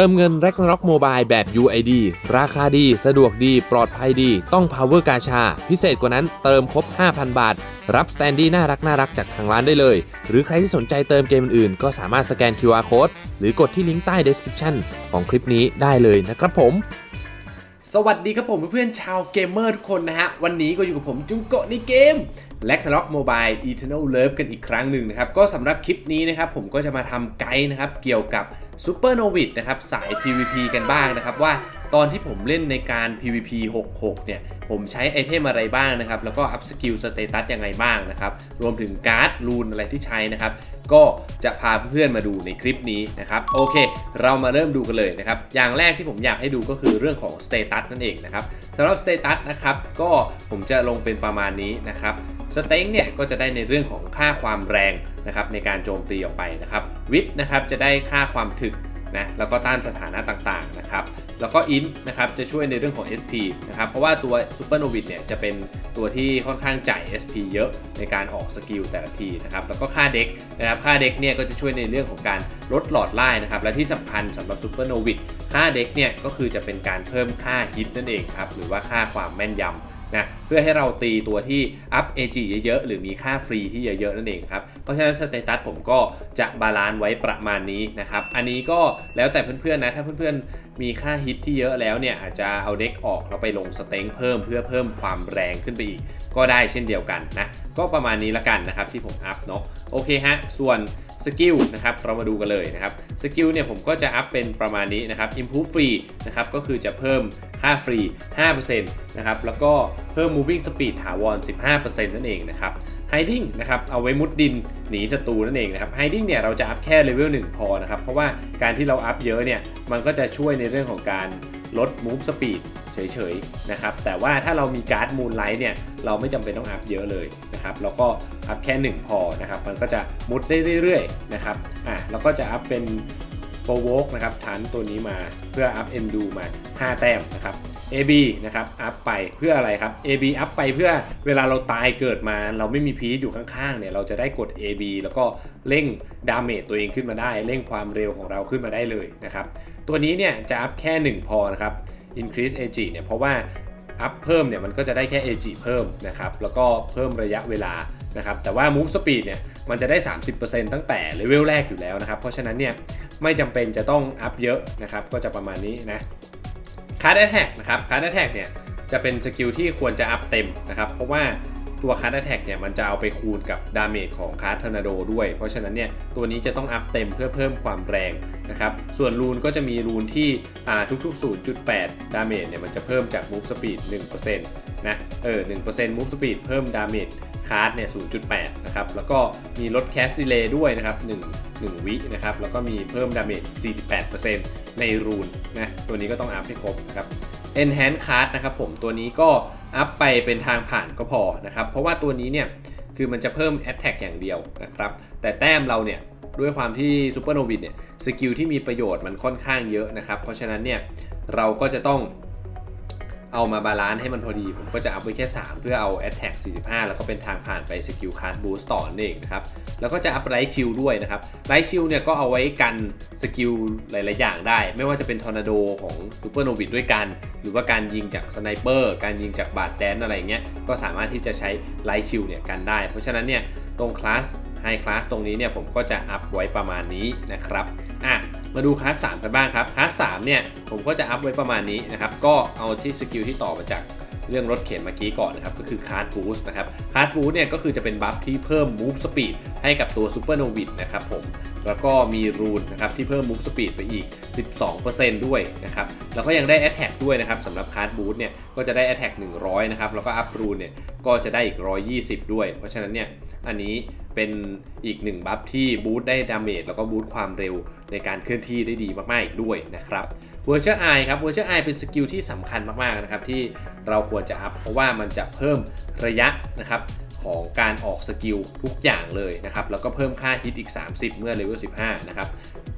เติมเงิน Ragnarok Mobile แบบ UID ราคาดี สะดวกดี ปลอดภัยดี ต้อง Power กาชา พิเศษกว่านั้นเติมครบ 5,000 บาท รับสแตนดี้น่ารักน่ารักจากทางร้านได้เลย หรือใครที่สนใจเติมเกมอื่นๆ ก็สามารถสแกน QR Code หรือกดที่ลิงก์ใต้ description ของคลิปนี้ได้เลยนะครับผม สวัสดีครับผมเพื่อนๆชาวเกมเมอร์ทุกคนนะฮะ วันนี้ก็อยู่กับผมจุงโกะในเกม l a c k n a r o k Mobile Eternal Love กันอีกครั้งหนึ่งนะครับ ก็สำหรับคลิปนี้นะครับ ผมก็จะมาทำไกด์นะครับ เกี่ยวกับ Super n o v i d นะครับสาย PVP กันบ้างนะครับ ว่าตอนที่ผมเล่นในการ PVP 66 เนี่ย ผมใช้ไอเทมอะไรบ้างนะครับ แล้วก็อัพสกิลสเตตัสยังไงบ้างนะครับ รวมถึงการ์ดรูนอะไรที่ใช้นะครับ ก็จะพาเพื่อนมาดูในคลิปนี้นะครับ โอเค เรามาเริ่มดูกันเลยนะครับ อย่างแรกที่ผมอยากให้ดูก็คือเรื่องของสเตตัสนั่นเองนะครับสำหรับสเตตัสนะครับ ก็ผมจะลงเป็นประมาณนี้นะครับ สเต็งเนี่ยก็จะได้ในเรื่องของค่าความแรงนะครับในการโจมตีออกไปนะครับวิทนะครับจะได้ค่าความถึกนะแล้วก็ต้านสถานะต่างๆนะครับแล้วก็อินนะครับจะช่วยในเรื่องของ SP นะครับเพราะว่าตัวซูเปอร์โนวิดเนี่ยจะเป็นตัวที่ค่อนข้างจ่าย SP เยอะในการออกสกิลแต่ละทีนะครับแล้วก็ค่าเด็กนะครับค่าเด็กเนี่ยก็จะช่วยในเรื่องของการลดหลอดไล่นะครับและที่สำคัญสำหรับซูเปอร์โนวิดค่าเด็กเนี่ยก็คือจะเป็นการเพิ่มค่าฮิตนั่นเองครับหรือว่าค่าความแม่นยำ นะเพื่อให้เราตีตัวที่อัพ AG เยอะๆ หรือมีค่าฟรีที่เยอะๆ นั่นเองครับ เพราะฉะนั้นสเตตัสผมก็จะบาลานซ์ไว้ประมาณนี้นะครับ อันนี้ก็แล้วแต่เพื่อนๆนะ ถ้าเพื่อนๆ มีค่าฮิตที่เยอะแล้วเนี่ย อาจจะเอาเด็กออกแล้วไปลงสเต็งเพิ่มเพื่อเพิ่มความแรงขึ้นไปอีก ก็ได้เช่นเดียวกันนะ ก็ประมาณนี้ละกันนะครับที่ผมอัพเนาะโอเคฮะส่วน สกิลนะครับเรามาดูกันเลยนะครับสกิลเนี่ยผมก็จะอัพเป็นประมาณนี้นะครับ improve free นะครับก็คือจะเพิ่มค่าฟรี 5%นะครับแล้วก็เพิ่ม moving speed ถาวร 15%นั่นเองนะครับ hiding นะครับเอาไว้มุดดินหนีศัตรูนั่นเองนะครับ hiding เนี่ยเราจะอัพแค่เลเวล1พอนะครับเพราะว่าการที่เราอัพเยอะเนี่ยมันก็จะช่วยในเรื่องของการ ลด move speed เฉยๆนะครับแต่ว่าถ้าเรามีการ์ด moonlight เนี่ยเราไม่จำเป็นต้องอัพเยอะเลยนะครับแล้วก็อัพแค่ 1 พอนะครับมันก็จะมุดได้เรื่อยๆนะครับอะแล้วก็จะอัพเป็นโปรโวกนะครับฐานตัวนี้มาเพื่ออัพเอนดูมา 5 แต้มนะครับ AB นะครับอัพไปเพื่ออะไรครับ AB อัพไปเพื่อเวลาเราตายเกิดมา เราไม่มีพีชอยู่ข้างๆเนี่ยเราจะได้กด AB แล้วก็เร่งดาเมจตัวเองขึ้นมาได้ เร่งความเร็วของเราขึ้นมาได้เลยนะครับ ตัวนี้เนี่ยจะอัพแค่ 1 พอนะครับ increase AG เนี่ยเพราะว่าอัพเพิ่มเนี่ยมันก็จะได้แค่ AG เพิ่มนะครับแล้วก็เพิ่มระยะเวลานะครับแต่ว่า move speed เนี่ยมันจะได้ 30%ตั้งแต่เลเวลแรกอยู่แล้วนะครับเพราะฉะนั้นเนี่ยไม่จำเป็นจะต้องอัพเยอะนะครับก็จะประมาณนี้นะคาร์ดแท็กนะครับคาร์ดแท็กเนี่ยจะเป็นสกิลที่ควรจะอัพเต็มนะครับเพราะว่า ตัวคาร์ดแท็กเนี่ยมันจะเอาไปคูณกับดาเมจของคาร์ดทอร์นาโดด้วย เพราะฉะนั้นเนี่ยตัวนี้จะต้องอัพเต็มเพื่อเพิ่มความแรงนะครับ ส่วนรูนก็จะมีรูนที่ทุกๆ 0.8 ดาเมจเนี่ยมันจะเพิ่มจาก move speed 1%นะเออ1% move speed เพิ่มดาเมจคาร์ดเนี่ย 0.8 นะครับ แล้วก็มีลดแคสซิเลด้วยนะครับ 1 1 วินะครับ แล้วก็มีเพิ่มดาเมจ 48%ในรูนนะ ตัวนี้ก็ต้องอัพให้ครบนะครับ Enhance Card นะครับผม ตัวนี้ก็ อัพไปเป็นทางผ่านก็พอนะครับ เพราะว่าตัวนี้เนี่ยคือมันจะเพิ่ม Attack อย่างเดียวนะครับ แต่แต้มเราเนี่ยด้วยความที่ซูเปอร์โนวิดเนี่ยสกิลที่มีประโยชน์มันค่อนข้างเยอะนะครับ เพราะฉะนั้นเนี่ยเราก็จะต้อง เอามาบาลานซ์ให้มันพอดี ผมก็จะอัพไว้แค่ 3 เพื่อเอา Attack 45 แล้วก็เป็นทางผ่านไปสกิลคาร์ดบูสต์ต่อนั่นเองนะครับ แล้วก็จะอัพไ i ท์ชิลด้วยนะครับไ i ท์ชิลเนี่ยก็เอาไว้กันสกิลหลาย ๆ อย่างได้ ไม่ว่าจะเป็นทอร์นาโดของซูเปอร์โนวิดด้วยกัน หรือว่าการยิงจากสไนเปอร์การยิงจากบาดแดนอะไรเงี้ยก็สามารถที่จะใช้ไ i ท์ชิลเนี่ยกันได้ เพราะฉะนั้นเนี่ยตรงคลาสไฮคลาสตรงนี้เนี่ยผมก็จะอัพไว้ประมาณนี้นะครับอะ มาดูคลาส3กันบ้างครับคลาส3เนี่ยผมก็จะอัพไว้ประมาณนี้นะครับ ก็เอาที่สกิลที่ต่อมาจากเรื่องรถเข็นเมื่อกี้ก่อนนะครับ ก็คือคาร์ดบูสต์นะครับคาร์ดบูสต์เนี่ยก็คือจะเป็นบัฟที่เพิ่มมูฟสปีดให้กับตัวซูเปอร์โนวิดนะครับผม แล้วก็มีรูนนะครับที่เพิ่ม move speed ไปอีก 12%ด้วยนะครับ แล้วก็ยังได้ attack ด้วยนะครับสำหรับคาร์ดบูสต์เนี่ยก็จะได้ attack 100 นะครับ แล้วก็อัพรูนเนี่ยก็จะได้อีก 120 ด้วย เพราะฉะนั้นเนี่ยอันนี้เป็นอีกหนึ่งบัฟที่บูสต์ได้ดาเมจแล้วก็บูสต์ความเร็วในการเคลื่อนที่ได้ดีมากๆอีกด้วยนะครับเวอร์ช a ไอครับเวอร์ช a ไอเป็นสกิลที่สำคัญมากๆนะครับที่เราควรจะอัพเพราะว่ามันจะเพิ่มระยะนะครับ ของการออกสกิลทุกอย่างเลยนะครับ แล้วก็เพิ่มค่าฮิตอีก 30 เมื่อเลเวล 15 นะครับ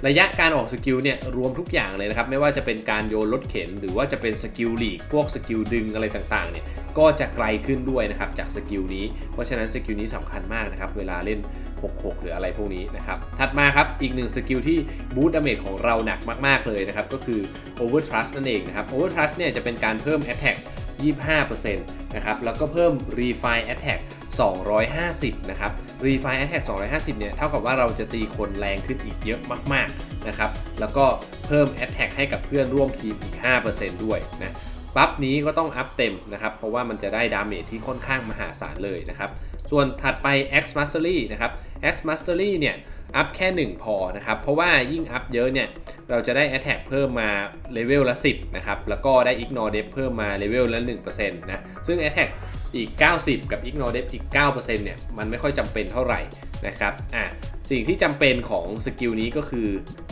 ระยะการออกสกิลเนี่ยรวมทุกอย่างเลยนะครับ ไม่ว่าจะเป็นการโยนรถเข็น หรือว่าจะเป็นสกิลหลีก พวกสกิลดึงอะไรต่างๆเนี่ย ก็จะไกลขึ้นด้วยนะครับจากสกิลนี้ เพราะฉะนั้นสกิลนี้สำคัญมากนะครับ เวลาเล่น 66 หรืออะไรพวกนี้นะครับ ถัดมาครับ อีกหนึ่งสกิลที่บูตดาเมจของเราหนักมากๆเลยนะครับ ก็คือ Over Trust นั่นเองนะครับ Over Trust เนี่ยจะเป็นการเพิ่ม Attack 25%นะครับ แล้วก็เพิ่ม Refine Attack 250 นะครับ Refine Attack 250 เนี่ย เท่ากับว่าเราจะตีคนแรงขึ้นอีกเยอะมากๆนะครับ แล้วก็เพิ่ม Attack ให้กับเพื่อนร่วมทีมอีก 5%ด้วยนะบัฟนี้ก็ต้องอัพเต็มนะครับ เพราะว่ามันจะได้ดาเมจที่ค่อนข้างมหาศาลเลยนะครับ ส่วนถัดไป X Mastery นะครับ X Mastery เนี่ยอัพแค่ 1 พอนะครับ เพราะว่ายิ่งอัพเยอะเนี่ย เราจะได้ Attack เพิ่มมาเลเวลละ 10 นะครับ แล้วก็ได้ Ignore Depth เพิ่มมาเลเวลละ 1%นะ ซึ่ง Attack อีก 90 กับ Ignore Depth อีก 9%เนี่ย มันไม่ค่อยจำเป็นเท่าไหร่นะครับอะสิ่งที่จำเป็นของสกิลนี้ก็คือ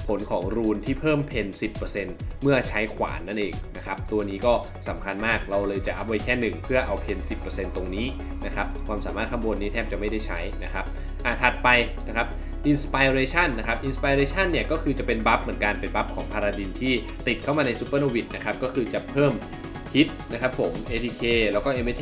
ผลของรูนที่เพิ่มเพน 10%เมื่อใช้ขวานนั่นเองนะครับ ตัวนี้ก็สำคัญมากเราเลยจะอัพไว้แค่ 1 เพื่อเอาเพน 10%ตรงนี้นะครับ ความสามารถข้างบนนี้แทบจะไม่ได้ใช้นะครับอะถัดไปนะครับ Inspiration นะครับ Inspiration เนี่ยก็คือจะเป็นบัฟเหมือนกันเป็นบัฟของพาราดินที่ติดเข้ามาใน Super n o v i d นะครับ ก็คือจะเพิ่ม ฮิตนะครับผม ATK แล้วก็ m s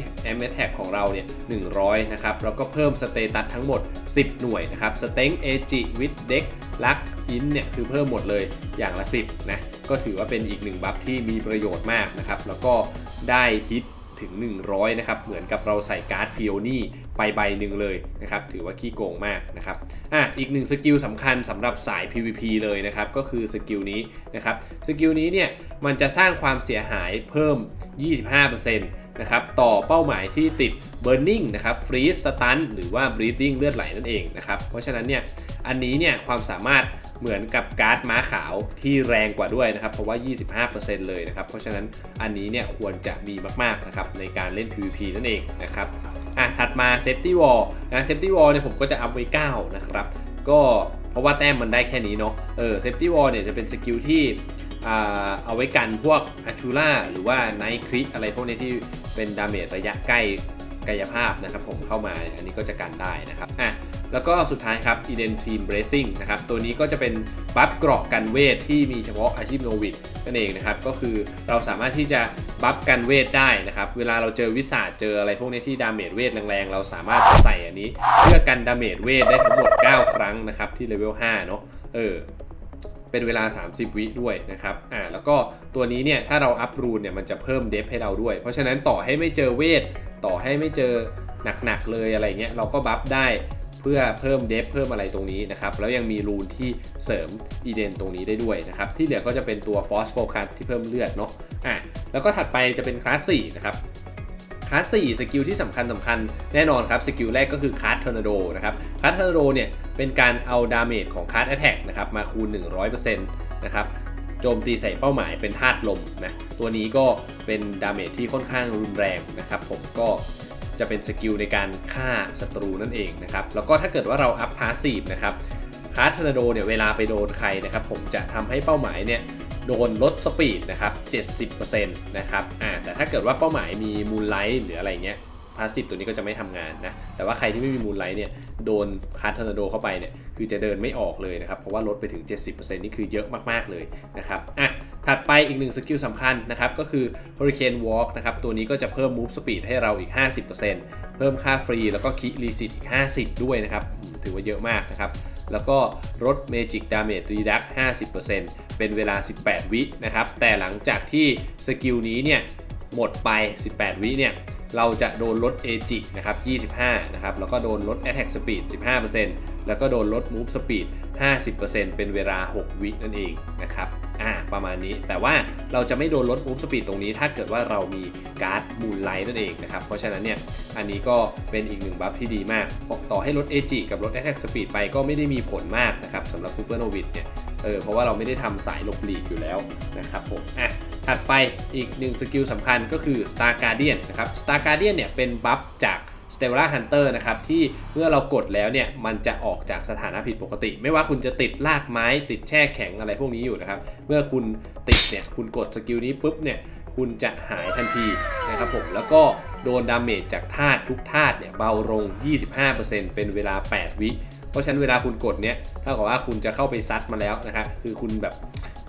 t a g ของเราเนี่ย100 นะครับ แล้วก็เพิ่มสเตตัสทั้งหมด 10 หน่วยนะครับสเต็งเอจิวิดเด็กลักอินเนี่ยคือเพิ่มหมดเลยอย่างละ 10 นะ ก็ถือว่าเป็นอีกหนึ่งบัฟที่มีประโยชน์มากนะครับ แล้วก็ได้ฮิตถึง 100 นะครับ เหมือนกับเราใส่การ์ดพิโอนี่ ไปใบหนึ่งเลยนะครับถือว่าขี้โกงมากนะครับอะอีกหนึ่งสกิลสำคัญสำหรับสาย PVP เลยนะครับก็คือสกิลนี้นะครับสกิลนี้เนี่ยมันจะสร้างความเสียหายเพิ่ม 25%นะครับต่อเป้าหมายที่ติด Burning นะครับ Freeze Stun หรือว่า Bleeding เลือดไหลนั่นเองนะครับเพราะฉะนั้นเนี่ยอันนี้เนี่ยความสามารถเหมือนกับการ์ดม้าขาวที่แรงกว่าด้วยนะครับเพราะว่า 25%เลยนะครับเพราะฉะนั้นอันนี้เนี่ยควรจะมีมากๆนะครับในการเล่น PVP นั่นเองนะครับ อะถัดมา Safety Wall นะ Safety Wall เนี่ยผมก็จะอัพไว้9นะครับก็เพราะว่าแต้มมันได้แค่นี้เนาะเออ Safety Wall เนี่ยจะเป็นสกิลที่อ่าเอาไว้กันพวกอาชูล่าหรือว่าไนท์คริอะไรพวกนี้ที่เป็นดาเมจระยะใกล้ กายภาพนะครับผมเข้ามาอันนี้ก็จะกันได้นะครับอะแล้วก็สุดท้ายครับ Eden Team Bracing นะครับตัวนี้ก็จะเป็นบัฟเกราะกันเวทที่มีเฉพาะอาชีพโนวิดนั่นเองนะครับก็คือเราสามารถที่จะบัฟกันเวทได้นะครับเวลาเราเจอวิสาเจออะไรพวกนี้ที่ดาเมจเวทแรงๆ เราสามารถใส่อันนี้ เพื่อกันดาเมจเวทได้ทั้งหมด 9 ครั้งนะครับที่เลเวล5เนาะเออเป็นเวลา 30 วิด้วยนะครับอ่าแล้วก็ตัวนี้เนี่ยถ้าเราอัพรูนเนี่ยมันจะเพิ่มเดฟให้เราด้วย เพราะฉะนั้นต่อให้ไม่เจอเวท ต่อให้ไม่เจอหนักๆเลยอะไรเงี้ยเราก็บัฟได้เพื่อเพิ่มเดฟเพิ่มอะไรตรงนี้นะครับ แล้วยังมีรูนที่เสริมอีเดนตรงนี้ได้ด้วยนะครับ ที่เหลือก็จะเป็นตัวฟอสโฟคัสที่เพิ่มเลือดเนาะอะแล้วก็ถัดไปจะเป็นคลาส4นะครับคลาส4สกิลที่สำคัญสำคัญแน่นอนครับสกิลแรกก็คือคาร์ดทอร์นาโดนะครับคาร์ดทอร์นาโดเนี่ยเป็นการเอาดาเมจของคาร์ดแอ t แทกนะครับมาคูณ 100%นะครับ โจมตีใส่เป้าหมายเป็นธาตุลมนะตัวนี้ก็เป็นดาเมจที่ค่อนข้างรุนแรงนะครับผมก็จะเป็นสกิลในการฆ่าศัตรูนั่นเองนะครับแล้วก็ถ้าเกิดว่าเราอัพพาสซีฟนะครับคาร์ทอร์นาโดเนี่ยเวลาไปโดนใครนะครับผมจะทำให้เป้าหมายเนี่ยโดนลดสปีดนะครับ 70%นะครับอ่าแต่ถ้าเกิดว่าเป้าหมายมีมูลไลท์หรืออะไรเงี้ย พาสซีฟตัวนี้ก็จะไม่ทำงานนะ แต่ว่าใครที่ไม่มีมูลไลท์เนี่ยโดนคาร์ทอร์นาโดเข้าไปเนี่ยคือจะเดินไม่ออกเลยนะครับ เพราะว่าลดไปถึง 70%นี่คือเยอะมากๆเลยนะครับอะถัดไปอีกหนึ่งสกิลสำคัญนะครับ ก็คือ Hurricane Walk นะครับ ตัวนี้ก็จะเพิ่ม Move Speed ให้เราอีก 50%เพิ่มค่าฟรีแล้วก็คิรีสิตอีก 50 ด้วยนะครับ ถือว่าเยอะมากนะครับ แล้วก็ลด Magic Damage Reduct 50%เป็นเวลา 18 วินะครับ แต่หลังจากที่สกิลนี้เนี่ยหมดไป 18 วิเนี่ย เราจะโดนลด AG นะครับ 25 นะครับ แล้วก็โดนลด Attack Speed 15%แล้วก็โดนลด Move Speed 50%เป็นเวลา 6 วินั่นเองนะครับ อ่า ประมาณนี้ แต่ว่าเราจะไม่โดนลด Move Speed ตรงนี้ ถ้าเกิดว่าเรามีการ์ดมูลไลท์นั่นเองนะครับ เพราะฉะนั้นเนี่ย อันนี้ก็เป็นอีกหนึ่งบัฟที่ดีมาก ต่อให้ลด AG กับลด Attack Speed ไปก็ไม่ได้มีผลมากนะครับสำหรับ Super Novice เนี่ย เออ เพราะว่าเราไม่ได้ทำสายลบหลีกอยู่แล้วนะครับผม อะ ถัดไปอีกหนึ่งสกิลสำคัญก็คือ Star Guardian นะครับ Star Guardian เนี่ยเป็นบัฟจาก s t e l l a Hunter นะครับที่เมื่อเรากดแล้วเนี่ยมันจะออกจากสถานะผิดปกติ ไม่ว่าคุณจะติดลากไม้ ติดแช่แข็งอะไรพวกนี้อยู่นะครับ เมื่อคุณติดเนี่ยคุณกดสกิลนี้ปุ๊บเนี่ยคุณจะหายทันทีนะครับผมแล้วก็โดนดาเมจจากธาตุทุกธาตุเนี่ยเบาลง 25%เป็นเวลา 8 วิ เพราะฉะนั้นเวลาคุณกดเนี่ยเท่ากับว่าคุณจะเข้าไปซัดมาแล้วนะครับคือคุณแบบ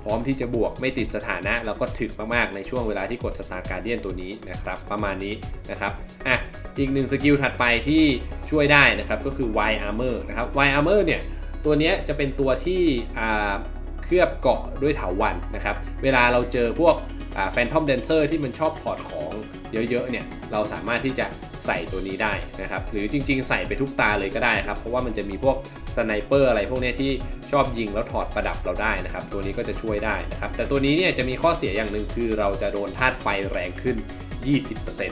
ร้อมที่จะบวกไม่ติดสถานะ แล้วก็ถึกมากๆ ในช่วงเวลาที่กดสตาร์การเดียนตัวนี้นะครับ ประมาณนี้นะครับอะอีกหนึ่งสกิลถัดไปที่ช่วยได้นะครับก็คือ Y Armor นะครับ Y Armor เนี่ยตัวเนี้ยจะเป็นตัวที่อ่าเคลือบเกาะด้วยเถาวันนะครับ เวลาเราเจอพวกแฟนทอมเดนเซอร์ที่มันชอบถอดของเยอะๆเนี่ยเราสามารถที่จะ ใส่ตัวนี้ได้นะครับหรือจริง ๆ ใส่ไปทุกตาเลยก็ได้ครับเพราะว่ามันจะมีพวกสไนเปอร์อะไรพวกนี้ที่ชอบยิงแล้วถอดประดับเราได้นะครับตัวนี้ก็จะช่วยได้นะครับแต่ตัวนี้เนี่ยจะมีข้อเสียอย่างหนึ่งคือเราจะโดนธาตุไฟแรงขึ้น 20%น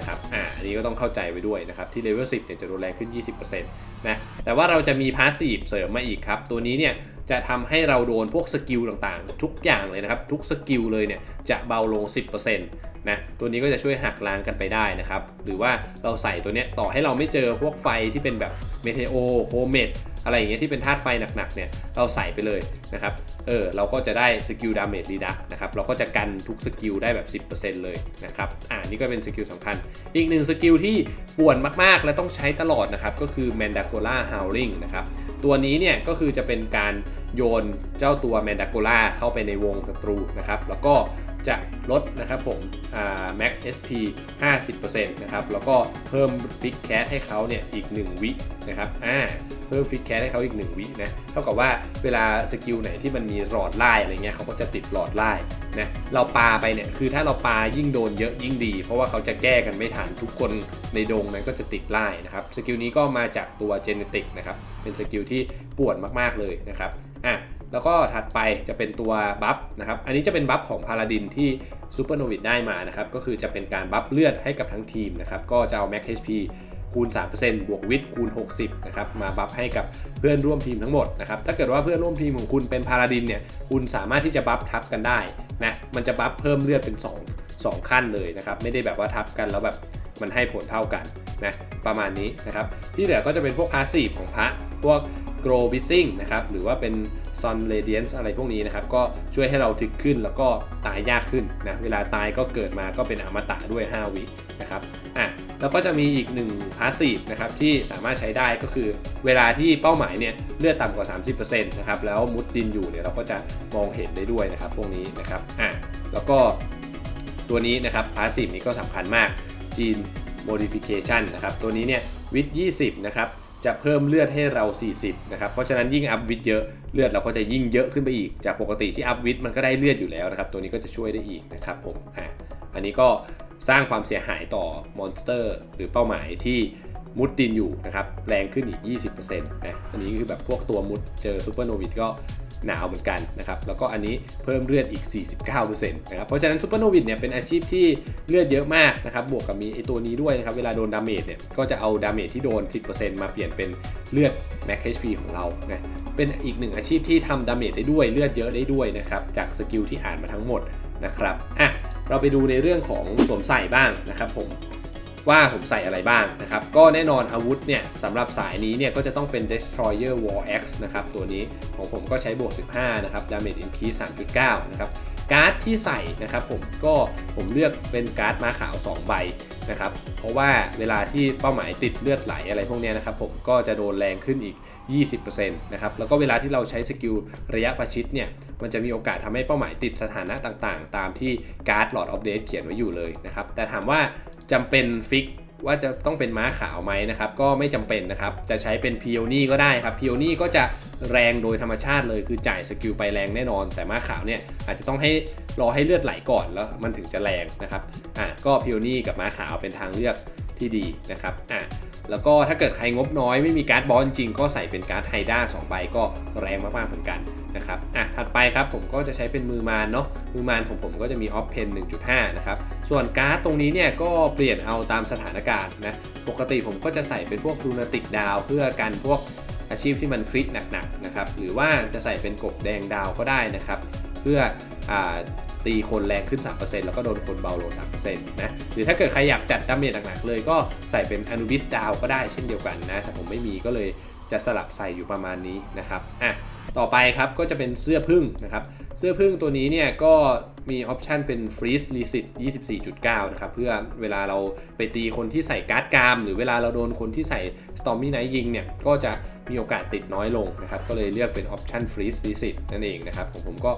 ะครับอ่าอันนี้ก็ต้องเข้าใจไว้ด้วยนะครับที่เลเวล10เนี่ยจะโดนแรงขึ้น 20%นะแต่ว่าเราจะมีพาสซีฟเสริมมาอีกครับตัวนี้เนี่ย จะทำให้เราโดนพวกสกิลต่างๆ ทุกอย่างเลยนะครับ ทุกสกิลเลยเนี่ยจะเบาลง 10%นะตัวนี้ก็จะช่วยหักล้างกันไปได้นะครับ หรือว่าเราใส่ตัวเนี้ยต่อให้เราไม่เจอพวกไฟที่เป็นแบบเมเทโอโฮเมดอะไรอย่างเงี้ยที่เป็นธาตุไฟหนักๆเนี่ยเราใส่ไปเลยนะครับเออเราก็จะได้สกิลดาเมจรีดักนะครับเราก็จะกันทุกสกิลได้แบบ 10%เลยนะครับอ่านี่ก็เป็นสกิลสำคัญ อีกหนึ่งสกิลที่ป่วนมากๆ และต้องใช้ตลอดนะครับก็คือ Mandagola Howling นะครับ ตัวนี้เนี่ยก็คือจะเป็นการโยนเจ้าตัว Mandagola เข้าไปในวงศัตรูนะครับ แล้วก็ จะลดนะครับผมอ่า Max SP 50%นะครับแล้วก็เพิ่มฟิกแคสให้เขาเนี่ยอีก 1 วินะครับอ่าเพิ่มฟิกแคสให้เขาอีก 1 วินะเท่ากับว่าเวลาสกิลไหนที่มันมีหลอดไล่อะไรเงี้ยเขาก็จะติดหลอดไล่นะเราปาไปเนี่ยคือถ้าเราปายิ่งโดนเยอะยิ่งดี เพราะว่าเขาจะแก้กันไม่ทันทุกคนในดงนั้นก็จะติดไล่นะครับสกิลนี้ก็มาจากตัวเจเนติกนะครับเป็นสกิลที่ปวนมากๆเลยนะครับอะ แล้วก็ถัดไปจะเป็นตัวบัฟนะครับ อันนี้จะเป็นบัฟของพาลาดินที่ซูเปอร์โนวิดได้มานะครับ ก็คือจะเป็นการบัฟเลือดให้กับทั้งทีมนะครับ ก็จะเอา Max HP คูณ 3%บวกวิทคูณ 60 นะครับ มาบัฟให้กับเพื่อนร่วมทีมทั้งหมดนะครับ ถ้าเกิดว่าเพื่อนร่วมทีมของคุณเป็นพาลาดินเนี่ย คุณสามารถที่จะบัฟทับกันได้นะ มันจะบัฟเพิ่มเลือดเป็น 2 2 ขั้นเลยนะครับ ไม่ได้แบบว่าทับกันแล้วแบบมันให้ผลเท่ากันนะ ประมาณนี้นะครับ ที่เหลือก็จะเป็นพวกพาสซีฟของพระ พวก grow b i z i n g นะครับ หรือว่าเป็น Sun Radiance อะไรพวกนี้นะครับ ก็ช่วยให้เราถึกขึ้นแล้วก็ตายยากขึ้นนะเวลาตายก็เกิดมาก็เป็นอมตะด้วย 5 วินะครับอะแล้วก็จะมีอีกหนึ่งพาสซีฟนะครับที่สามารถใช้ได้ก็คือ เวลาที่เป้าหมายเนี่ยเลือดต่ำกว่า 30%นะครับแล้วมุดดินอยู่เนี่ยเราก็จะมองเห็นได้ด้วยนะครับพวกนี้นะครับอะแล้วก็ตัวนี้นะครับพาสซีฟนี้ก็สำคัญมาก Gene Modification นะครับตัวนี้เนี่ยวิท20 นะครับ จะเพิ่มเลือดให้เรา 40 นะครับ เพราะฉะนั้นยิ่งอัพวิทเยอะเลือดเราก็จะยิ่งเยอะขึ้นไปอีก จากปกติที่อัพวิทมันก็ได้เลือดอยู่แล้วนะครับ ตัวนี้ก็จะช่วยได้อีกนะครับผม อะ อันนี้ก็สร้างความเสียหายต่อมอนสเตอร์ หรือเป้าหมายที่มุดดินอยู่นะครับ แรงขึ้นอีก 20%นะ อันนี้คือแบบพวกตัวมุดเจอซูเปอร์โนวิดก็ หนาวเหมือนกันนะครับแล้วก็อันนี้เพิ่มเลือดอีก 49%นะครับเพราะฉะนั้นซูเปอร์โนวิดเนี่ยเป็นอาชีพที่เลือดเยอะมากนะครับบวกกับมีไอตัวนี้ด้วยนะครับเวลาโดนดาเมจเนี่ยก็จะเอาดาเมจที่โดน 10%มาเปลี่ยนเป็นเลือด Max HP ของเรานะเป็นอีกหนึ่งอาชีพที่ทำดาเมจได้ด้วยเลือดเยอะได้ด้วยนะครับจากสกิลที่อ่านมาทั้งหมดนะครับอะเราไปดูในเรื่องของสวมใส่บ้างนะครับผม ว่าผมใส่อะไรบ้างนะครับ ก็แน่นอนอาวุธเนี่ยสำหรับสายนี้เนี่ยก็จะต้องเป็น Destroyer War x นะครับตัวนี้ของผมก็ใช้บวก 15 นะครับ Damage Increase 3.9 นะครับการ์ดที่ใส่นะครับผมก็ผมเลือกเป็นการ์ดมาขาว 2 ใบนะครับเพราะว่าเวลาที่เป้าหมายติดเลือดไหลอะไรพวกนี้นะครับผมก็จะโดนแรงขึ้นอีก 20%นะครับแล้วก็เวลาที่เราใช้สกิลระยะประชิดเนี่ยมันจะมีโอกาสทำให้เป้าหมายติดสถานะต่างๆ ตามที่การ์ด Lord of Death เขียนไว้อยู่เลยนะครับแต่ถามว่า จำเป็นฟิกว่าจะต้องเป็นม้าขาวไหมนะครับ ก็ไม่จำเป็นนะครับ จะใช้เป็นพิโอนี่ก็ได้ครับพิโอนี่ก็จะแรงโดยธรรมชาติเลยคือจ่ายสกิลไปแรงแน่นอน แต่ม้าขาวเนี่ยอาจจะต้องให้รอให้เลือดไหลก่อนแล้วมันถึงจะแรงนะครับอะก็พิโอนี่กับม้าขาวเป็นทางเลือกที่ดีนะครับอะ แล้วก็ถ้าเกิดใครงบน้อยไม่มีการ์ดบอลจริงก็ใส่เป็นการ์ดไฮด้า2ใบก็แรงมากๆเหมือนกันนะครับอะถัดไปครับผมก็จะใช้เป็นมือมานเนาะมือมานของผมก็จะมีออฟเพน1.5 นะครับ ส่วนการ์ดตรงนี้เนี่ยก็เปลี่ยนเอาตามสถานการณ์นะปกติผมก็จะใส่เป็นพวกลูนาติกดาวเพื่อกันพวกอาชีพที่มันคลิกหนักๆนะครับหรือว่าจะใส่เป็นกบแดงดาวก็ได้นะครับ เพื่ออา ตีคนแรงขึ้น 3%แล้วก็โดนคนเบาลง 3%นะหรือถ้าเกิดใครอยากจัดดาเมจหนักๆเลยก็ใส่เป็นอนุบิสดาวก็ได้เช่นเดียวกันนะแต่ผมไม่มีก็เลยจะสลับใส่อยู่ประมาณนี้นะครับอะต่อไปครับก็จะเป็นเสื้อพึ่งนะครับ เสื้อพึ่งตัวนี้เนี่ยก็มีออปชันเป็น Freeze Reset 24.9 นะครับ เพื่อเวลาเราไปตีคนที่ใส่การ์ดกราม หรือเวลาเราโดนคนที่ใส่ Stormy Night ยิงเนี่ย ก็จะมีโอกาสติดน้อยลงนะครับ ก็เลยเลือกเป็นออปชัน Freeze Reset นั่นเองนะครับของผมก็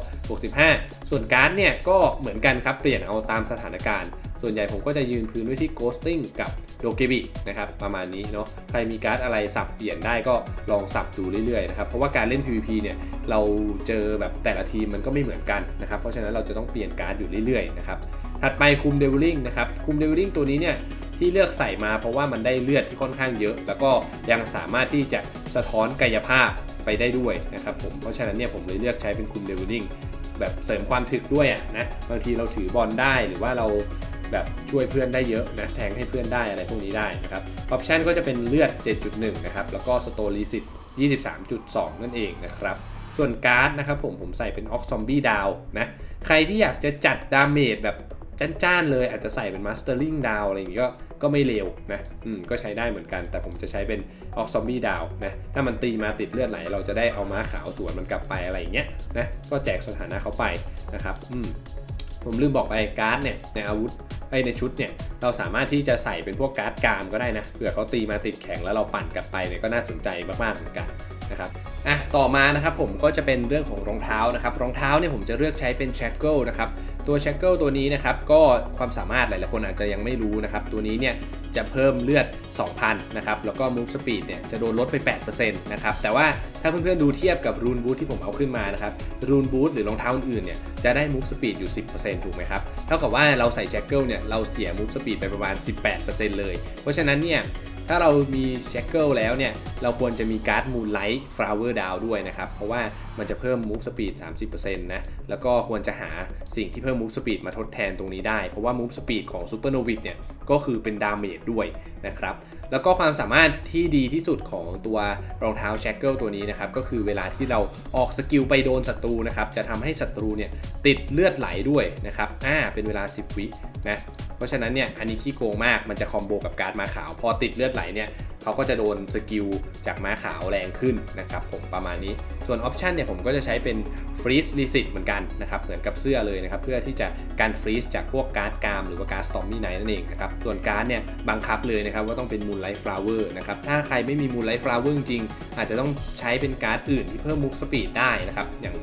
65 ส่วนการ์ดเนี่ยก็เหมือนกันครับ เปลี่ยนเอาตามสถานการณ์ ส่วนใหญ่ผมก็จะยืนพื้นไว้ที่ Ghosting กับโดเกบินะครับประมาณนี้เนาะใครมีการ์ดอะไรสับเปลี่ยนได้ก็ลองสับดูเรื่อยๆนะครับเพราะว่าการเล่น PVP เนี่ยเราเจอแบบแต่ละทีมมันก็ไม่เหมือนกันนะครับเพราะฉะนั้นเราจะต้องเปลี่ยนการ์ดอยู่เรื่อยๆนะครับถัดไปคุมเดวิลลิงนะครับคุมเดวิลลิงตัวนี้เนี่ยที่เลือกใส่มาเพราะว่ามันได้เลือดที่ค่อนข้างเยอะ แล้วก็ยังสามารถที่จะสะท้อนกายภาพไปได้ด้วยนะครับผมเพราะฉะนั้นเนี่ยผมเลยเลือกใช้เป็นคุมเดวิลลิงแบบเสริมความถึกด้วยอะนะบางทีเราถือบอลได้หรือว่าเรา แบบช่วยเพื่อนได้เยอะนะแทงให้เพื่อนได้อะไรพวกนี้ได้นะครับออปชันก็จะเป็นเลือด 7.1 นะครับ แล้วก็สโตรีสิต23.2 นั่นเองนะครับ ส่วนการ์ดนะครับผมผมใส่เป็นออกซอมบี้ดาวนะใครที่อยากจะจัดดาเมจแบบจ้านๆเลยอาจจะใส่เป็นมาสเตอร์ลิงดาวอะไรอย่างงี้ก็ก็ไม่เลวนะอืมก็ใช้ได้เหมือนกัน แต่ผมจะใช้เป็นออกซอมบี้ดาวนะถ้ามันตีมาติดเลือดไหล เราจะได้เอาม้าขาวสวนมันกลับไปอะไรอย่างเงี้ยนะก็แจกสถานะเขาไปนะครับอืม ผมลืมบอกไปการ์ดเนี่ยในอาวุธไอในชุดเนี่ยเราสามารถที่จะใส่เป็นพวกการ์ดกามก็ได้นะเผื่อเขาตีมาติดแข็งแล้วเราปั่นกลับไปเนี่ยก็น่าสนใจมากๆเหมือนกัน นะครับอะต่อมานะครับผมก็จะเป็นเรื่องของรองเท้านะครับรองเท้าเนี่ยผมจะเลือกใช้เป็น shackle นะครับตัว shackle ตัวนี้นะครับก็ความสามารถหลายๆคนอาจจะยังไม่รู้นะครับตัวนี้เนี่ยจะเพิ่มเลือด 2,000นะครับแล้วก็ move speed เนี่ยจะโดนลดไป 8%นะครับแต่ว่าถ้าเพื่อนๆดูเทียบกับ rune boot ที่ผมเอาขึ้นมานะครับ rune boot หรือรองเท้าอื่นๆเนี่ยจะได้ move speed อยู่ 10%ถูกไหมครับเท่ากับว่าเราใส่ shackle เนี่ยเราเสีย move speed ไปประมาณ 18%เลย เพราะฉะนั้นเนี่ย ถ้าเรามีเชคเกิลแล้วเนี่ย เราควรจะมีการ์ดมูลไลท์ฟลาวเวอร์ดาวด้วยนะครับ เพราะว่ามันจะเพิ่มมูฟสปีด30%นะ แล้วก็ควรจะหาสิ่งที่เพิ่มมูฟสปีดมาทดแทนตรงนี้ได้ เพราะว่ามูฟสปีดของซูเปอร์โนวิทเนี่ย ก็คือเป็นดาเมจด้วยนะครับแล้วก็ความสามารถที่ดีที่สุดของตัวรองเท้า shackle ตัวนี้นะครับก็คือเวลาที่เราออกสกิลไปโดนศัตรูนะครับจะทำให้ศัตรูเนี่ยติดเลือดไหลด้วยนะครับอ่าเป็นเวลา 10 วินะเพราะฉะนั้นเนี่ยอันนี้ขี้โกงมากมันจะคอมโบกับการ์ดมาขาว พอติดเลือดไหลเนี่ยเขาก็จะโดนสกิลจากม้าขาวแรงขึ้นนะครับผมประมาณนี้ ส่วนออปชันเนี่ยผมก็จะใช้เป็นฟรีซรีสิตเหมือนกันนะครับเหมือนกับเสื้อเลยนะครับเพื่อที่จะการฟรีซจากพวกการ์ดกามหรือว่าการ์ดสตอมมี่ไนนั่นเองนะครับส่วนการ์ดเนี่ยบังคับเลยนะครับว่าต้องเป็นมูนไลท์ฟลาวเวอร์นะครับ ถ้าใครไม่มีมูนไลท์ฟลาวเวอร์จริง อาจจะต้องใช้เป็นการ์ดอื่นที่เพิ่มมุกสปีดได้นะครับ อย่าง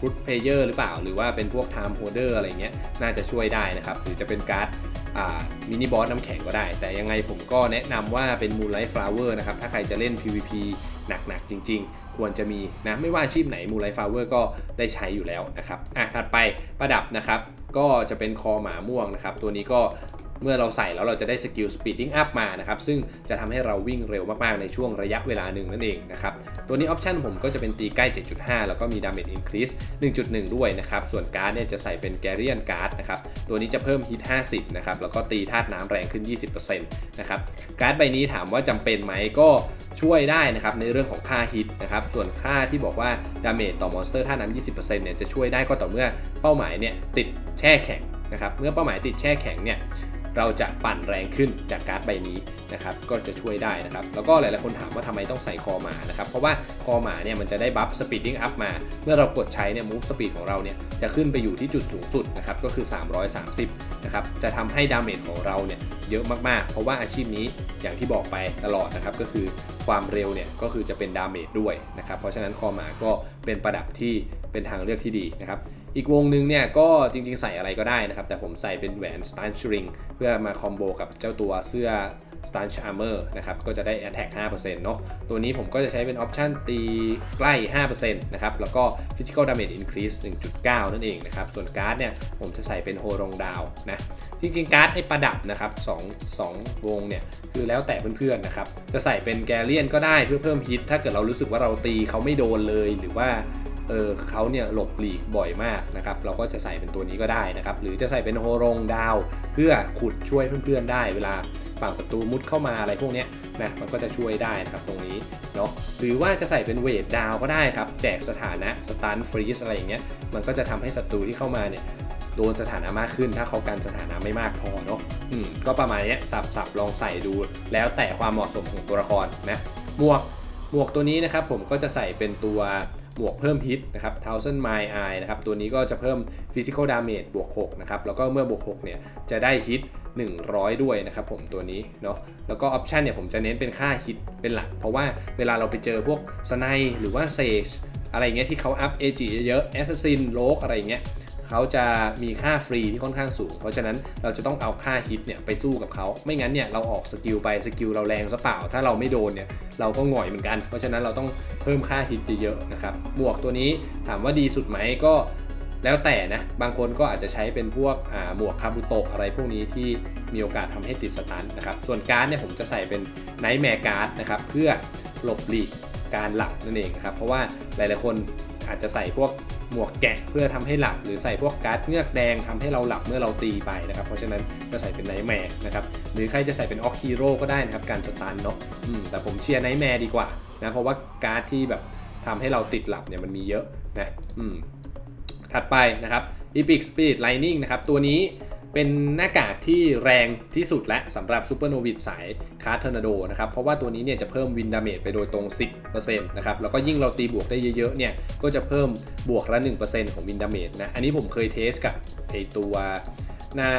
ฟุตเพลเยอร์หรือเปล่า หรือว่าเป็นพวกไทม์โฮเดอร์อะไรเงี้ย น่าจะช่วยได้นะครับ หรือจะเป็นการ์ดมินิบอสน้ำแข็งก็ได้ แต่ยังไงผมก็แนะนำว่าเป็น Moonlight Flower นะครับ ถ้าใครจะเล่น PVP หนักๆ จริง ๆ ควรจะมีนะ ไม่ว่าอาชีพไหน Moonlight Flower ก็ได้ใช้อยู่แล้วนะครับ อะ ถัดไปประดับนะครับ ก็จะเป็นคอหมาม่วงนะครับ ตัวนี้ก็ เมื่อเราใส่แล้วเราจะได้สกิล speeding up มานะครับ ซึ่งจะทำให้เราวิ่งเร็วมากๆ ในช่วงระยะเวลาหนึ่งนั่นเองนะครับ ตัวนี้ออปชันผมก็จะเป็นตีใกล้ 7.5 แล้วก็มี damage increase 1.1 ด้วยนะครับ ส่วนการ์ดเนี่ยจะใส่เป็น Guardian Guard นะครับ ตัวนี้จะเพิ่ม hit 50 นะครับ แล้วก็ตีธาตุน้ำแรงขึ้น 20%นะครับ การ์ดใบนี้ถามว่าจำเป็นไหมก็ช่วยได้นะครับในเรื่องของค่าฮิตนะครับ ส่วนค่าที่บอกว่า damage ต่อมอนสเตอร์ธาตุน้ำ20%เนี่ยจะช่วยได้ก็ต่อเมื่อเป้าหมายเนี่ยติดแช่แข็งนะครับ เมื่อเป้าหมายติดแช่แข็งเนี่ย เราจะปั่นแรงขึ้นจากการ์ดใบนี้นะครับก็จะช่วยได้นะครับ แล้วก็หลายๆคนถามว่าทำไมต้องใส่คอหมานะครับ เพราะว่าคอหมาเนี่ยมันจะได้บัฟสปีดดิ้งอัพมา เมื่อเรากดใช้เนี่ยมูฟสปีดของเราเนี่ยจะขึ้นไปอยู่ที่จุดสูงสุดนะครับก็คือ 330 นะครับจะทำให้ดาเมจของเราเนี่ยเยอะมากๆ เพราะว่าอาชีพนี้อย่างที่บอกไปตลอดนะครับก็คือความเร็วเนี่ยก็คือจะเป็นดาเมจด้วยนะครับเพราะฉะนั้นคอหมาก็เป็นประดับที่เป็นทางเลือกที่ดีนะครับ อีกวงหนึ่งเนี่ยก็จริงๆใส่อะไรก็ได้นะครับ แต่ผมใส่เป็นแหวน s t a n c h Ring เพื่อมาคอมโบกับเจ้าตัวเสื้อ s t a n c h Armor นะครับ ก็จะได้ Attack 5%เนาะตัวนี้ผมก็จะใช้เป็นออปชันตีใกล้ 5%นะครับ แล้วก็ Physical Damage Increase 1.9 นั่นเองนะครับ ส่วนการ์ดเนี่ย ผมจะใส่เป็นโฮรงดาวนะ จริงๆ การ์ดไอ้ประดับนะครับ2 2วงเนี่ย คือแล้วแต่เพื่อนๆนะครับ จะใส่เป็นแกเลียนก็ได้เพื่อเพิ่มฮิตถ้าเกิดเรารู้สึกว่าเราตีเขาไม่โดนเลยหรือว่า เออเขาเนี่ยหลบหลีกบ่อยมากนะครับ เราก็จะใส่เป็นตัวนี้ก็ได้นะครับ หรือจะใส่เป็นโฮรงดาว เพื่อขุดช่วยเพื่อนๆได้ เวลาฝั่งศัตรูมุดเข้ามาอะไรพวกเนี้ยนะมันก็จะช่วยได้นะครับตรงนี้เนาะหรือว่าจะใส่เป็นเวทดาวก็ได้ครับ แจกสถานะสตันฟรีสอะไรอย่างเงี้ยมันก็จะทำให้ศัตรูที่เข้ามาเนี่ยโดนสถานะมากขึ้น ถ้าเขากันสถานะไม่มากพอเนาะอืมก็ประมาณนี้สับสับลองใส่ดู แล้วแต่ความเหมาะสมของตัวละครนะหมวกหมวกตัวนี้นะครับผมก็จะใส่เป็นตัว หมวกเพิ่มฮิตนะครับ thousand mile eye นะครับ ตัวนี้ก็จะเพิ่ม physical damage บวก6นะครับ แล้วก็เมื่อบวก6เนี่ยจะได้ฮิต100 ด้วยนะครับผมตัวนี้เนาะ แล้วก็ออปชันเนี่ยผมจะเน้นเป็นค่าฮิตเป็นหลัก เพราะว่าเวลาเราไปเจอพวกสไนหรือว่าเซจอะไรเงี้ยที่เขาอัพ AG เยอะๆ Assassin โลกอะไรเงี้ย เขาจะมีค่าฟรีที่ค่อนข้างสูง เพราะฉะนั้นเราจะต้องเอาค่าฮิตเนี่ยไปสู้กับเขา ไม่งั้นเนี่ยเราออกสกิลไปสกิลเราแรงซะเปล่า ถ้าเราไม่โดนเนี่ยเราก็หง่อยเหมือนกัน เพราะฉะนั้นเราต้องเพิ่มค่าฮิตเยอะๆนะครับ บวกตัวนี้ถามว่าดีสุดไหมก็แล้วแต่นะ บางคนก็อาจจะใช้เป็นพวกอ่าหมวกคาบุโตะอะไรพวกนี้ที่มีโอกาสทำให้ติดสตันนะครับ ส่วนการ์ดเนี่ยผมจะใส่เป็นไนท์แมร์การ์ดนะครับเพื่อหลบหลีกการหลับนั่นเองครับ เพราะว่าหลายๆคนอาจจะใส่พวก หมวกแกะเพื่อทำให้หลับ หรือใส่พวกการ์ดเงือกแดงทำให้เราหลับเมื่อเราตีไปนะครับ เพราะฉะนั้นก็ใส่เป็นไนท์แมร์นะครับ หรือใครจะใส่เป็นออกฮีโร่ก็ได้นะครับ การสตาร์เนาะอืมแต่ผมเชียร์ไนท์แมร์ดีกว่านะเพราะว่าการ์ดที่แบบทำให้เราติดหลับเนี่ยมันมีเยอะนะอืมถัดไปนะครับ Epic Speed Lightning นะครับตัวนี้ เป็นหน้ากากที่แรงที่สุดและสำหรับซูเปอร์โนวิดสายคาร์ทอร์นาโดนะครับ เพราะว่าตัวนี้เนี่ยจะเพิ่มวินดาเมจไปโดยตรง 10%นะครับ แล้วก็ยิ่งเราตีบวกได้เยอะๆ เนี่ย ก็จะเพิ่มบวกละ 1%ของวินดาเมจนะ อันนี้ผมเคยเทสกับไอตัวหน้า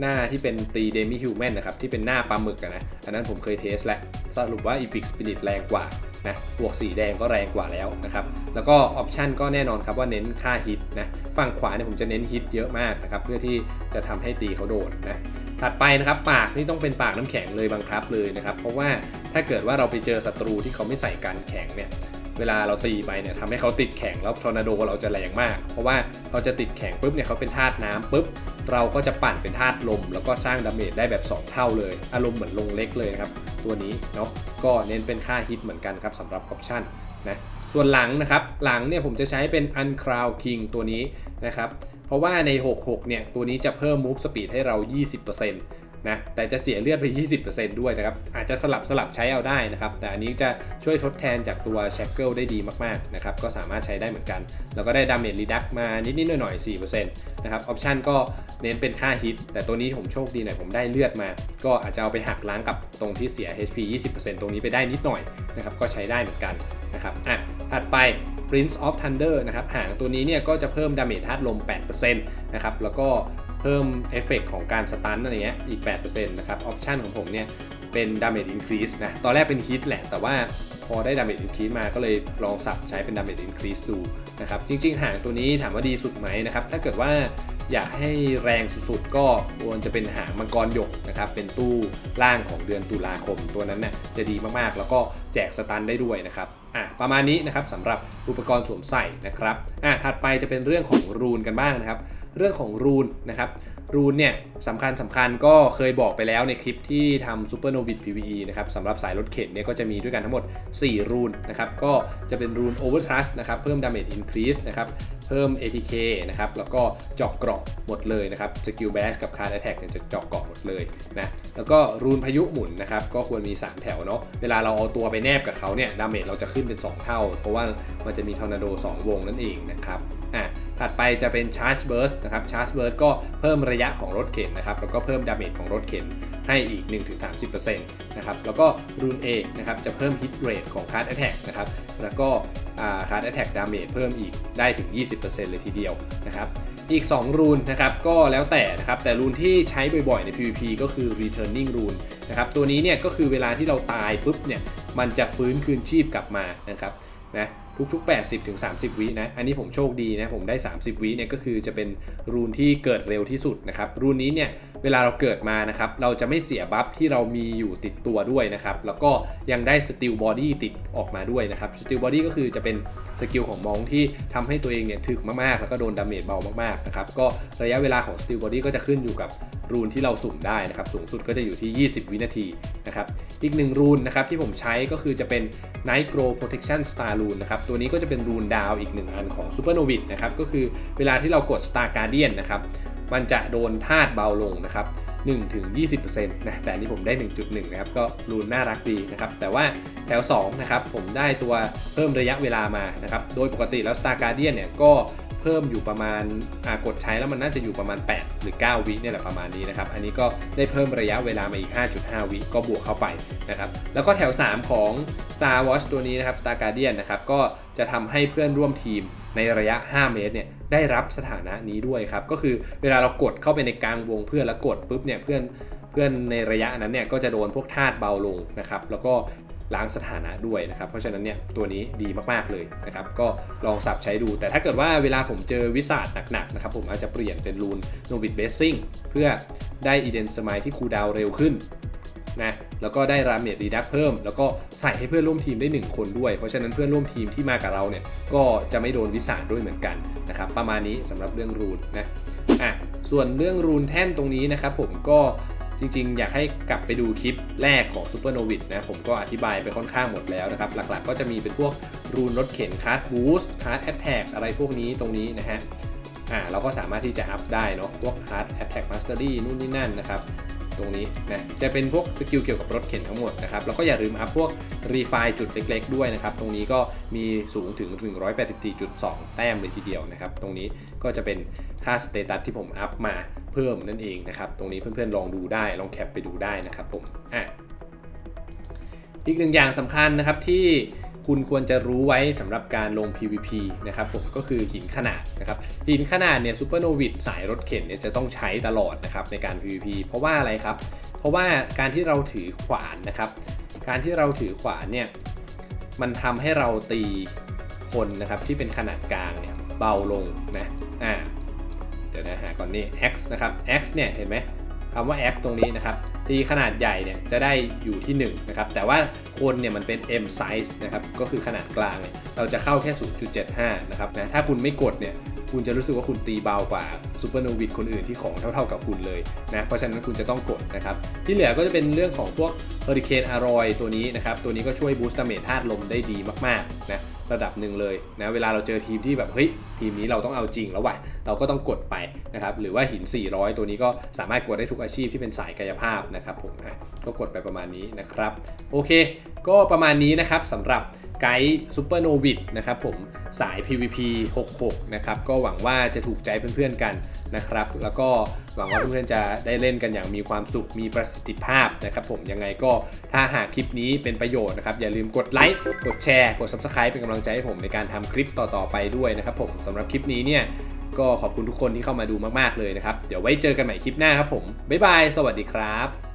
หน้าที่เป็นตีเดมิฮิวแมนนะครับ ที่เป็นหน้าปลาหมึกนะ อันนั้นผมเคยเทสแล้วสรุปว่า Epic Spirit แรงกว่า นะบวกสีแดงก็แรงกว่าแล้วนะครับ แล้วก็ออปชันก็แน่นอนครับว่าเน้นค่าฮิตนะฝั่งขวาเนี่ยผมจะเน้นฮิตเยอะมากนะครับเพื่อที่จะทำให้ตีเขาโดนนะถัดไปนะครับปากนี่ต้องเป็นปากน้ำแข็งเลยบังคับเลยนะครับ เพราะว่าถ้าเกิดว่าเราไปเจอศัตรูที่เขาไม่ใส่กันแข็งเนี่ยเวลาเราตีไปเนี่ยทำให้เขาติดแข็งแล้วทอร์นาโดเราจะแรงมาก เพราะว่าเขาจะติดแข็งปุ๊บเนี่ยเขาเป็นธาตุน้ำปุ๊บเราก็จะปั่นเป็นธาตุลม แล้วก็สร้างดาเมจได้แบบ 2 เท่าเลย อารมณ์เหมือนลงเล็กเลยครับ ตัวนี้เนาะก็เน้นเป็นค่าฮิตเหมือนกันครับสำหรับออปชั่นนะส่วนหลังนะครับหลังเนี่ยผมจะใช้เป็น Uncrown King ตัวนี้นะครับเพราะว่าใน 66 เนี่ยตัวนี้จะเพิ่ม move speed ให้เรา 20% นะแต่จะเสียเลือดไป 20%ด้วยนะครับ อาจจะสลับสลับใช้เอาได้นะครับ แต่อันนี้จะช่วยทดแทนจากตัว shackle ได้ดีมากๆนะครับ ก็สามารถใช้ได้เหมือนกัน แล้วก็ได้ damage reduct มานิดๆหน่อยๆ4%นะครับ ออปชันก็เน้นเป็นค่าฮิต แต่ตัวนี้ผมโชคดีหน่อยผมได้เลือดมา ก็อาจจะเอาไปหักล้างกับตรงที่เสีย HP 20%ตรงนี้ไปได้นิดหน่อยนะครับ ก็ใช้ได้เหมือนกันนะครับ อะ ถัดไป Prince of Thunder นะครับ หางตัวนี้เนี่ยก็จะเพิ่มดาเมจธาตุลม 8%นะครับ แล้วก็ เพิ่มเอฟเฟกของการสตันอะไรเงี้ยอีก 8%นะครับออปชันของผมเนี่ยเป็น damage increase นะ ตอนแรกเป็นฮิตแหละ แต่ว่าพอได้ damage increase มาก็เลยลองสับใช้เป็น damage increase ดูนะครับ จริง ๆหางตัวนี้ถามว่าดีสุดไหมนะครับ ถ้าเกิดว่าอยากให้แรงสุดๆ ก็ควรจะเป็นหางมังกรหยกนะครับ เป็นตู้ล่างของเดือนตุลาคมตัวนั้นเนี่ยจะดีมากๆ แล้วก็แจกสตันได้ด้วยนะครับ อะประมาณนี้นะครับสำหรับอุปกรณ์สวมใส่นะครับอะถัดไปจะเป็นเรื่องของรูนกันบ้างนะครับ เรื่องของรูนนะครับ รูนเนี่ยสำคัญสำคัญก็เคยบอกไปแล้วในคลิปที่ทำ Super Novit PVE นะครับสำหรับสายรถเข็นเนี่ยก็จะมีด้วยกันทั้งหมด 4 รูนนะครับก็จะเป็นรูน Overthrust นะครับเพิ่ม Damage Increase นะครับเพิ่ม ATK นะครับแล้วก็เจาะเกราะหมดเลยนะครับ Skill Bash กับ Card Attack เนี่ยจะเจาะเกราะหมดเลยนะแล้วก็รูนพายุหมุนนะครับก็ควรมี 3 แถวเนาะเวลาเราเอาตัวไปแนบกับเขาเนี่ยดาเมจเราจะขึ้นเป็น 2 เท่า เพราะว่ามันจะมีทอร์นาโด 2 วงนั่นเองนะครับอะ ถัดไปจะเป็น Charge Burst นะครับ Charge Burst ก็เพิ่มระยะของรถเข็นนะครับ แล้วก็เพิ่มดาเมจของรถเข็นให้อีก 1-30%นะครับ แล้วก็รูน A นะครับ จะเพิ่ม Hit Rate ของ Card Attack นะครับ แล้วก็ Card Attack Damage เพิ่มอีกได้ถึง 20%เลยทีเดียวนะครับอีก 2 รูนนะครับก็แล้วแต่นะครับแต่รูนที่ใช้บ่อยๆใน PVP ก็คือ Returning Rune นะครับตัวนี้เนี่ยก็คือเวลาที่เราตายปุ๊บเนี่ยมันจะฟื้นคืนชีพกลับมานะครับนะ ทุกๆ 80ถึง30 วินะ อันนี้ผมโชคดีนะ ผมได้ 30 วิเนี่ยก็คือจะเป็นรูนที่เกิดเร็วที่สุดนะครับ รูนนี้เนี่ยเวลาเราเกิดมานะครับ เราจะไม่เสียบัฟที่เรามีอยู่ติดตัวด้วยนะครับ แล้วก็ยังได้สติลบอดี้ติดออกมาด้วยนะครับ สติลบอดี้ก็คือจะเป็นสกิลของมองที่ทำให้ตัวเองเนี่ยถึกมากๆ แล้วก็โดนดาเมจเบามากๆนะครับ ก็ระยะเวลาของสติลบอดี้ก็จะขึ้นอยู่กับ รูนที่เราสุ่มได้นะครับสูงสุดก็จะอยู่ที่ 20 วินาทีนะครับอีกหนึ่งรูนนะครับที่ผมใช้ก็คือจะเป็น Night Glow Protection Star Rune นะครับตัวนี้ก็จะเป็นรูนดาวอีกหนึ่งอันของ Super Novit นะครับก็คือเวลาที่เรากด Star Guardian นะครับมันจะโดนธาตุเบาลงนะครับ1-20%นะแต่อันนี้ผมได้ 1.1 นะครับ ก็รูนน่ารักดีนะครับ แต่ว่าแถว 2 นะครับ ผมได้ตัวเพิ่มระยะเวลามานะครับ โดยปกติแล้ว Star Guardian เนี่ยก็ เพิ่มอยู่ประมาณากดใช้แล้วมันน่าจะอยู่ประมาณ 8 หรือ 9 วิเนี่ยแหละประมาณนี้นะครับ อันนี้ก็ได้เพิ่มระยะเวลามาอีก 5.5 วิก็บวกเข้าไปนะครับ แล้วก็แถว 3 ของ Star Watch ตัวนี้นะครับ Star Guardian นะครับก็จะทำให้เพื่อนร่วมทีมในระยะ 5 เมตรเนี่ยได้รับสถานะนี้ด้วยครับ ก็คือเวลาเรากดเข้าไปในกลางวงเพื่อนแล้วกดปุ๊บเนี่ยเพื่อนเพื่อนในระยะนั้นเนี่ยก็จะโดนพวกธาตุเบาลงนะครับ แล้วก็ ล้างสถานะด้วยนะครับ เพราะฉะนั้นเนี่ยตัวนี้ดีมากๆเลยนะครับ ก็ลองสับใช้ดู แต่ถ้าเกิดว่าเวลาผมเจอวิสาดหนักๆนะครับ ผมอาจจะเปลี่ยนเป็นรูนโนบิ t เบสซิ่งเพื่อได้อีเดนสมายที่คูดาวเร็วขึ้นนะแล้วก็ได้รามเมดรีดักเพิ่ม แล้วก็ใส่ให้เพื่อนร่วมทีมได้ 1 คนด้วย เพราะฉะนั้นเพื่อนร่วมทีมที่มากับเราเนี่ยก็จะไม่โดนวิสาดด้วยเหมือนกันนะครับประมาณนี้สำหรับเรื่องรูนนะอะส่วนเรื่องรูนแท่นตรงนี้นะครับผมก็ จริงๆ อยากให้กลับไปดูคลิปแรกของ Super n o v i d นะ ผมก็อธิบายไปค่อนข้างหมดแล้วนะครับ หลักๆ ก็จะมีเป็นพวกรูนรถเข็นคาร์ดบูสต์คาร์ดแอตแทกอะไรพวกนี้ตรงนี้นะฮะอ่าเราก็สามารถที่จะอัพได้เนาะพวกคาร์ดแอตแทกมาสเตอรี่นู่นนี่นั่นนะครับตรงนี้นะจะเป็นพวกสกิลเกี่ยวกับรถเข็นทั้งหมดนะครับแล้วก็อย่าลืมอัพพวกรีไฟจุดเล็กๆ ด้วยนะครับ ตรงนี้ก็มีสูงถึง 184.2 แต้มเลยทีเดียวนะครับ ตรงนี้ก็จะเป็นค่าสเตตัสที่ผมอัพมา พิ่มนั่นเองนะครับ ตรงนี้เพื่อนๆลองดูได้ ลองแคปไปดูได้นะครับผมอะอีกหนึ่งอย่างสำคัญนะครับที่คุณควรจะรู้ไว้สำหรับการลง PVP นะครับผมก็คือหินขนาดนะครับหินขนาดเนี่ยซูเปอร์โนวิดสายรถเข็นเนี่ยจะต้องใช้ตลอดนะครับในการ PVP เพราะว่าอะไรครับ เพราะว่าการที่เราถือขวานนะครับ การที่เราถือขวานเนี่ยมันทำให้เราตีคนนะครับที่เป็นขนาดกลางเนี่ยเบาลงนะอ่า ดี๋ยวนะหาก่อนนี่ x นะครับ x เนี่ยเห็นไหมคำว่า x ตรงนี้นะครับทีขนาดใหญ่เนี่ยจะได้อยู่ที่1นะครับแต่ว่าคนเนี่ยมันเป็น m size นะครับก็คือขนาดกลางเนี่ยเราจะเข้าแค่ 0.75 นะครับนะถ้าคุณไม่กดเนี่ย คุณจะรู้สึกว่าคุณตีเบากว่าซูเปอร์โนวิดคนอื่นที่ของเท่าๆกับคุณเลยนะเพราะฉะนั้นคุณจะต้องกดนะครับ ที่เหลือก็จะเป็นเรื่องของพวกเฮอริเคนอารอยตัวนี้นะครับ ตัวนี้ก็ช่วยบูสต์ดาเมจธาตุลมได้ดีมากๆนะระดับหนึ่งเลยนะเวลาเราเจอทีมที่แบบเฮ้ยทีมนี้เราต้องเอาจริงแล้วว่ะเราก็ต้องกดไปนะครับหรือว่าหิน 400 ตัวนี้ก็สามารถกดได้ทุกอาชีพที่เป็นสายกายภาพนะครับผมอะก็กดไปประมาณนี้นะครับ โอเคก็ประมาณนี้นะครับสำหรับไกด์ซูเปอร์โนวิดนะครับผมสาย PVP 66 นะครับ ก็หวังว่าจะถูกใจเพื่อนๆกันนะครับ แล้วก็หวังว่าเพื่อนๆจะได้เล่นกันอย่างมีความสุขมีประสิทธิภาพนะครับผมยังไงก็ถ้าหากคลิปนี้เป็นประโยชน์นะครับ อย่าลืมกดไลค์กดแชร์ กด Subscribe เป็นกำลังใจให้ผมในการทำคลิปต่อๆไปด้วยนะครับผมสำหรับคลิปนี้เนี่ยก็ขอบคุณทุกคนที่เข้ามาดูมากๆเลยนะครับ เดี๋ยวไว้เจอกันใหม่คลิปหน้าครับผมบ๊ายบายสวัสดีครับ